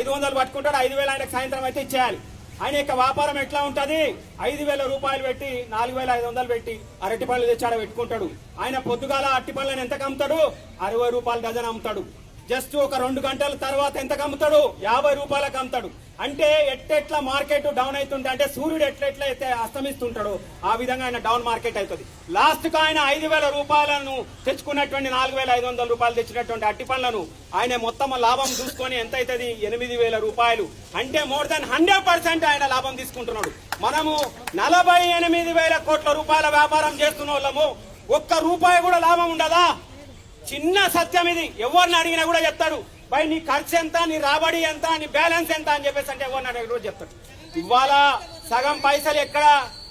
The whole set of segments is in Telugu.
ఐదు వందలు పట్టుకుంటాడు ఐదు వేలు ఆయనకు సాయంత్రం అయితే ఇచ్చేయాలి. ఆయన యొక్క వ్యాపారం ఎట్లా ఉంటుంది? ఐదు వేల రూపాయలు పెట్టి నాలుగు వేల ఐదు వందలు పెట్టి అరటి పళ్ళు తెచ్చాడ పెట్టుకుంటాడు. ఆయన పొద్దుగాల అరటి పళ్ళని ఎంతకు అమ్ముతాడు అరవై రూపాయలు డజన్ అమ్ముతాడు. జస్ట్ ఒక రెండు గంటల తర్వాత ఎంతకు అమ్ముతాడు యాభై రూపాయలకు అమ్ముతాడు అంటే ఎట్టెట్లా మార్కెట్ డౌన్ అవుతుంటే అంటే సూర్యుడు ఎట్లెట్లా అయితే అస్తమిస్తుంటాడు ఆ విధంగా ఆయన డౌన్ మార్కెట్ అవుతుంది. లాస్ట్కు ఆయన ఐదు వేల రూపాయలను తెచ్చుకున్నటువంటి నాలుగు వేల ఐదు వందల రూపాయలు తెచ్చినటువంటి అట్టి పనులను ఆయన మొత్తం లాభం చూసుకొని ఎంత అవుతుంది? ఎనిమిది వేల రూపాయలు. అంటే మోర్ దాన్ హండ్రెడ్ పర్సెంట్ ఆయన లాభం తీసుకుంటున్నాడు. మనము నలభై ఎనిమిది వేల కోట్ల రూపాయల వ్యాపారం చేస్తున్న వాళ్ళము. ఒక్క రూపాయి కూడా లాభం ఉండదా? చిన్న సత్యం ఇది. ఎవరిని అడిగినా కూడా చెప్తాడు. బై నీ ఖర్చు ఎంత? నీ రాబడి ఎంత? నీ బ్యాలెన్స్ ఎంత? అని చెప్పేసి అంటే ఎవరిని అడిగిన రోజు చెప్తాడు. ఇవాళ సగం పైసలు ఎక్కడ?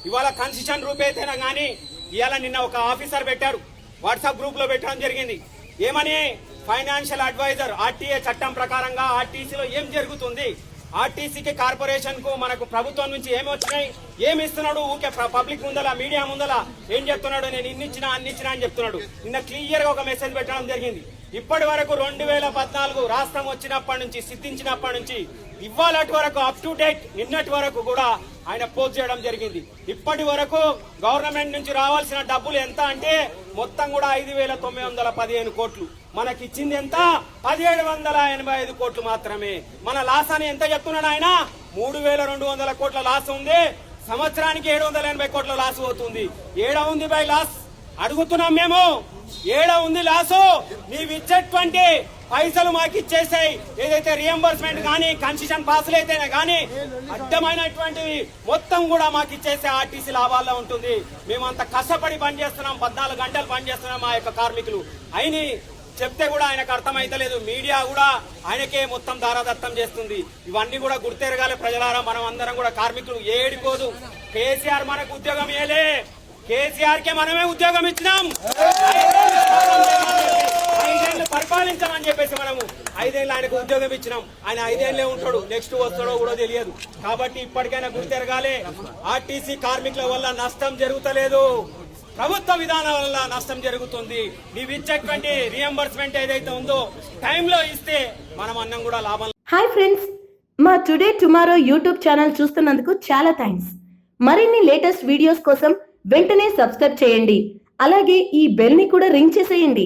ఇవాళ కన్సెషన్ రూపైతేనా కానీ ఇవాళ నిన్న ఒక ఆఫీసర్ పెట్టాడు వాట్సాప్ గ్రూప్లో పెట్టడం జరిగింది. ఏమని? ఫైనాన్షియల్ అడ్వైజర్ ఆర్టీఏ చట్టం ప్రకారంగా ఆర్టీసీలో ఏం జరుగుతుంది? ఆర్టీసీకి కార్పొరేషన్కు మనకు ప్రభుత్వం నుంచి ఏమి వచ్చినాయి? ఏమి ఇస్తున్నాడు? ఊకే పబ్లిక్ ముందల మీడియా ముందల ఏం చెప్తున్నాడు? నేను ఇన్ని ఇచ్చినా అన్ని ఇచ్చినా అని చెప్తున్నాడు. నిన్న క్లియర్గా ఒక మెసేజ్ పెట్టడం జరిగింది. ఇప్పటి వరకు రెండు వేల పద్నాలుగు రాష్ట్రం వచ్చినప్పటి నుంచి సిద్ధించినప్పటి నుంచి ఇవ్వాలటి వరకు అప్ టు డేట్ నిన్నటి వరకు కూడా ఆయన పోస్ట్ చేయడం జరిగింది. ఇప్పటి వరకు గవర్నమెంట్ నుంచి రావాల్సిన డబ్బులు ఎంత అంటే మొత్తం కూడా ఐదు వేల తొమ్మిది వందల పదిహేను కోట్లు. మనకిచ్చింది ఎంత? పదిహేడు వందల ఎనభై ఐదు కోట్లు మాత్రమే. మన లాస్ అని ఎంత చెప్తున్నాడు ఆయన? మూడు వేల రెండు వందల కోట్ల లాస్ ఉంది. సంవత్సరానికి ఏడు వందల ఎనభై కోట్ల లాస్ అవుతుంది. ఏడ ఉంది బై లాస్? అడుగుతున్నాం మేము. ఏడ ఉంది లాసు? నీవిచ్చేటువంటి పైసలు మాకు ఇచ్చేసాయి. ఏదైతే రియంబర్స్మెంట్ కానీ కన్సెషన్ పాసులు అయితేనే కానీ అడ్డమైనటువంటివి మొత్తం కూడా మాకు ఇచ్చేసే ఆర్టీసీ లాభాల్లో ఉంటుంది. మేమంత కష్టపడి పనిచేస్తున్నాం. పద్నాలుగు గంటలు పనిచేస్తున్నాం మా యొక్క కార్మికులు. అయిని చెప్తే కూడా ఆయనకు అర్థమైతలేదు. మీడియా కూడా ఆయనకే మొత్తం దారాదత్తం చేస్తుంది. ఇవన్నీ కూడా గుర్తెరగాలి ప్రజలారా. మనం అందరం కూడా కార్మికులు ఏడిపోదు. కేసీఆర్ మనకు ఉద్యోగం ఇయ్యలే. కేసీఆర్ కే మనమే ఉద్యోగం ఇచ్చినాం. పరిపాలించమని చెప్పేసి మనము ఐదేళ్ళు ఆయనకు ఉద్యోగం ఇచ్చినాం. ఆయన ఐదేళ్ళే ఉంటాడు. నెక్స్ట్ వస్తాడో కూడా తెలియదు. కాబట్టి ఇప్పటికైనా గుర్తెరగాలి. ఆర్టీసీ కార్మికుల వల్ల నష్టం జరుగుతలేదు. ప్రభుత్వ విధానం వల్ల నష్టం జరుగుతుంది. నీవు ఇచ్చేటువంటి రియంబర్స్మెంట్ ఏదైతే ఉందో టైంలో ఇస్తే మనం అన్నం కూడా లాభం హాయ్ ఫ్రెండ్స్ మా టుడే టుమారో యూట్యూబ్ ఛానల్ చూస్తున్నందుకు చాలా థ్యాంక్స్ మరిన్ని లేటెస్ట్ వీడియోస్ కోసం వెంటనే సబ్స్క్రైబ్ చేయండి. అలాగే ఈ బెల్ని కూడా రింగ్ చేసేయండి.